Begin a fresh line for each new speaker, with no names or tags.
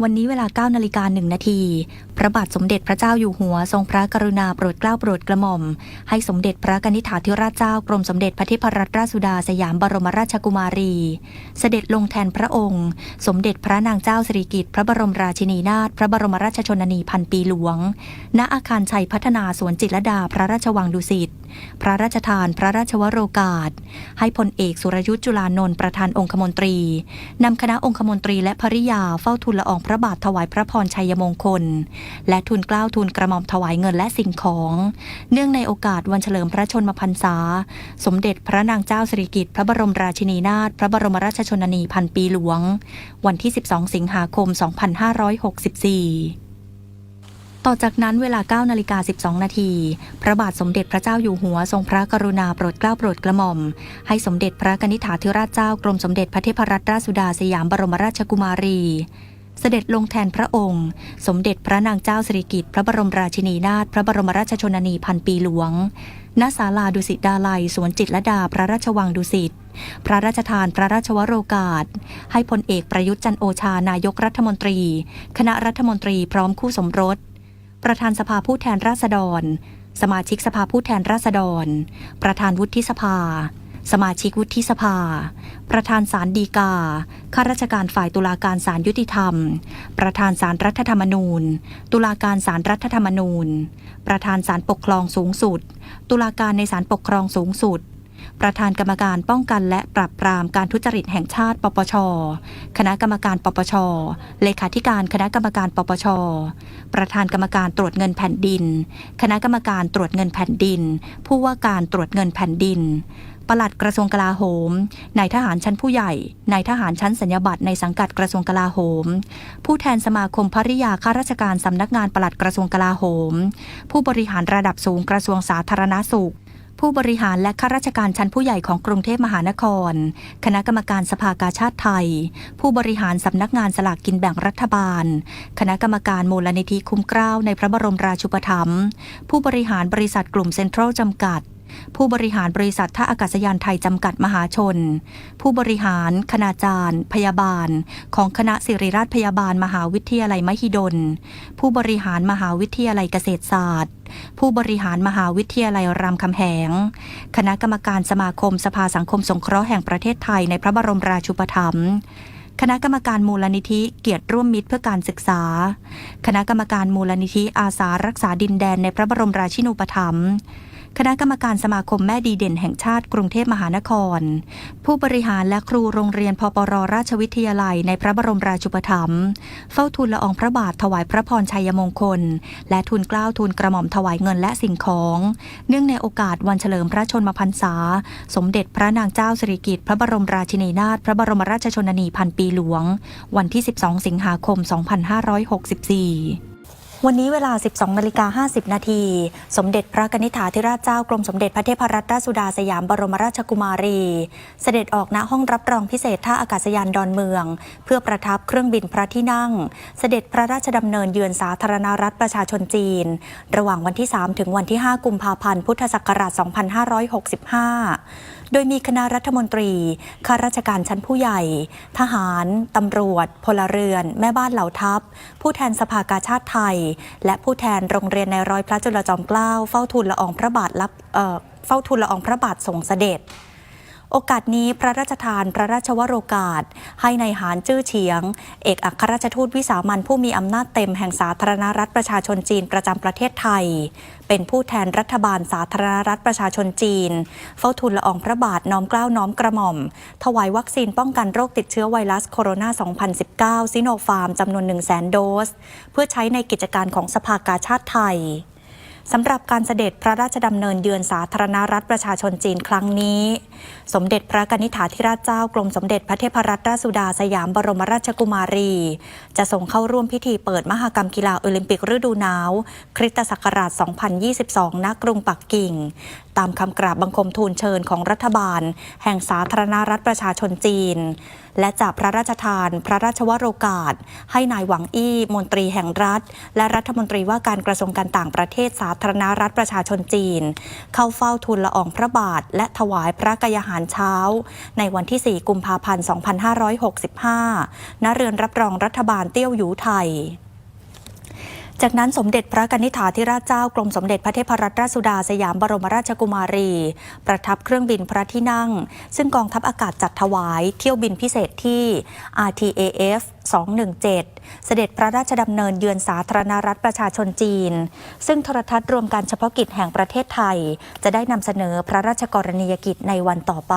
วันนี้เวลา9นาฬิกา1นาที พระบาทสมเด็จพระเจ้าอยู่หัว ทรงพระกรุณาโปรดเกล้าโปรดกระหม่อม ให้สมเด็จพระกนิษฐาธิราชเจ้ากรมสมเด็จพระเทพรัตนราชสุดาสยามบรมราชกุมารี เสด็จลงแทนพระองค์ สมเด็จพระนางเจ้าสิริกิติ์พระบรมราชินีนาถพระบรมราชชนนีพันปีหลวง ณอาคารชัยพัฒนาสวนจิตรดาพระราชวังดุสิตพระราชทานพระราชวโรกาส ให้พลเอกสุรยุทธ์จุลานนท์ประธานองคมนตรีนำคณะองคมนตรีและภริยาเฝ้าทูลละอองพระบาทถวายพระพรชัยมงคล และทูลเกล้าทูลกระหม่อมถวายเงินและสิ่งของ เนื่องในโอกาสวันเฉลิมพระชนมพรรษา สมเด็จพระนางเจ้าสิริกิติ์พระบรมราชินีนาถพระบรมราชชนนีพันปีหลวง วันที่ 12 สิงหาคม 2564ต่อจากนั้นเวลา9นาฬิกา12 นาที พระบาทสมเด็จพระเจ้าอยู่หัวทรงพระกรุณาโปรดเกล้าโปรดกระหม่อม ให้สมเด็จพระกนิษฐาธิราชเจ้ากรมสมเด็จพระเทพรัตนราชสุดาสยามบรมราชกุมารี เสด็จลงแทนพระองค์ สมเด็จพระนางเจ้าสิริกิติ์พระบรมราชินีนาถพระบรมราชชนนีพันปีหลวง ณ ศาลาดุสิตดาลัย สวนจิตรดาพระราชวังดุสิต พระราชทานพระราชวโรกาส ให้พลเอกประยุทธ์จันโอชานายกรัฐมนตรี คณะรัฐมนตรีพร้อมคู่สมรส ประธานสภาผู้แทนราษฎร สมาชิกสภาผู้แทนราษฎร ประธานวุฒิสภา สมาชิกวุฒิสภา ประธานศาลฎีกา ข้าราชการฝ่ายตุลาการศาลยุติธรรม ประธานศาลรัฐธรรมนูญ ตุลาการศาลรัฐธรรมนูญ ประธานศาลปกครองสูงสุด ตุลาการในศาลปกครองสูงสุด ประธานกรรมการป้องกันและปราบปรามการทุจริตแห่งชาติ ปปช คณะกรรมการปปช เลขาธิการคณะกรรมการปปช ประธานกรรมการตรวจเงินแผ่นดิน คณะกรรมการตรวจเงินแผ่นดิน ผู้ว่าการตรวจเงินแผ่นดินปลัดกระทรวงกลาโหม นายทหารชั้นผู้ใหญ่ นายทหารชั้นสัญญาบัตรในสังกัดกระทรวงกลาโหม ผู้แทนสมาคมภริยาข้าราชการสำนักงานปลัดกระทรวงกลาโหม ผู้บริหารระดับสูงกระทรวงสาธารณสุขผู้บริหารและข้าราชการชั้นผู้ใหญ่ของกรุงเทพมหานคร คณะกรรมการสภากาชาติไทย ผู้บริหารสำนักงานสลากกินแบ่งรัฐบาล คณะกรรมการมูลนิธิคุ้มเกล้าในพระบรมราชูปถัมภ์ ผู้บริหารบริษัทกลุ่มเซ็นทรัลจำกัด ผู้บริหารบริษัทท่าอากาศยานไทยจำกัดมหาชน ผู้บริหาร คณาจารย์ พยาบาล ของคณะศิริราชพยาบาลมหาวิทยาลัยมหิดล ผู้บริหารมหาวิทยาลัยเกษตรศาสตร์ ผู้บริหารมหาวิทยาลัยรามคำแหง คณะกรรมการสมาคมสภาสังคมสงเคราะห์แห่งประเทศไทยในพระบรมราชูปถัมภ์คณะกรรมการมูลนิธิเกียรติร่วมมิตรเพื่อการศึกษา คณะกรรมการมูลนิธิอาสารักษาดินแดนในพระบรมราชินูปถัมภ์ คณะกรรมการสมาคมแม่ดีเด่นแห่งชาติกรุงเทพมหานคร ผู้บริหารและครูโรงเรียนพปรราชวิทยาลัยในพระบรมราชูปถัมภ์เฝ้าทูลละอองพระบาทถวายพระพรชัยมงคล และทูลกล้าทูลกระหม่อมถวายเงินและสิ่งของ เนื่องในโอกาสวันเฉลิมพระชนมพรรษา สมเด็จพระนางเจ้าสิริกิติ์พระบรมราชินีนาถพระบรมราชชนนีพันปีหลวง วันที่ 12 สิงหาคม 2564 วันนี้เวลา 12นาฬิกา50 นาที สมเด็จพระนิษฐาธิราชเจ้ากรมสมเด็จพระเทพรัตนราชสุดาสยามบรมราชกุมารี เสด็จออกณห้องรับรองพิเศษท่าอากาศยานดอนเมือง เพื่อประทับเครื่องบินพระที่นั่ง เสด็จพระราชดำเนินเยือนสาธารณรัฐประชาชนจีน ระหว่างวันที่ 3 ถึงวันที่ 5 กุมภาพันธ์พุทธศักราช 2565โดยมีคณะรัฐมนตรี ข้าราชการชั้นผู้ใหญ่ ทหาร ตำรวจ พลเรือน แม่บ้านเหล่าทัพ ผู้แทนสภากาชาติไทยและผู้แทนโรงเรียนในร้อยพระจุลจอมเกล้าเฝ้าทูลละอองพระบาทรับเอ่อเฝ้าทูลละอองพระบาทส่งเสด็จ โอกาสนี้พระราชทานพระราชวโรกาส ให้ในหารจื้อเฉียง เอกอัครราชทูตวิสามันผู้มีอำนาจเต็มแห่งสาธารณรัฐประชาชนจีนประจำประเทศไทย เป็นผู้แทนรัฐบาลสาธารณรัฐประชาชนจีน เฝ้าทูลละอองพระบาทน้อมเกล้าน้อมกระหม่อม ถวายวัคซีนป้องกันโรคติดเชื้อไวรัสโคโรนา 2019 ซิโนฟาร์มจำนวน 1 0 0 0 0 0 โดส เพื่อใช้ในกิจการของสภากาชาติไทยสำหรับการเสด็จพระราชดำเนินเยือนสาธารณรัฐประชาชนจีนครั้งนี้สมเด็จพระกนิษฐาธิราชเจ้ากรมสมเด็จพระเทพรัตนราชสุดาสยามบรมราชกุมารี จะส่งเข้าร่วมพิธีเปิดมหกรรมกีฬาโอลิมปิกฤดูหนาว คริสตศักราช 2022 ณ กรุงปักกิ่ง ตามคำกราบบังคมทูลเชิญของรัฐบาล แห่งสาธารณรัฐประชาชนจีน และจากพระราชทาน พระราชวโรกาส ให้นายหวังอี้มนตรีแห่งรัฐ และรัฐมนตรีว่าการกระทรวงการต่างประเทศสาธารณรัฐประชาชนจีน เข้าเฝ้าทูลละอองพระบาท และถวายพระกยาหารเช้า ในวันที่ 4 กุมภาพันธ์ 2565 ณ เรือนรับรองรัฐบาลเตี้ยวหยูไทย จากนั้นสมเด็จพระกนิษฐาธิราชเจ้ากรมสมเด็จพระเทพรัตนราชสุดาสยามบรมราชกุมารี ประทับเครื่องบินพระที่นั่ง ซึ่งกองทัพอากาศจัดถวายเที่ยวบินพิเศษที่ RTAF 217 เสด็จพระราชดำเนินเยือนสาธารณรัฐประชาชนจีน ซึ่งโทรทัศน์รวมการเฉพาะกิจแห่งประเทศไทย จะได้นำเสนอพระราชกรณียกิจในวันต่อไป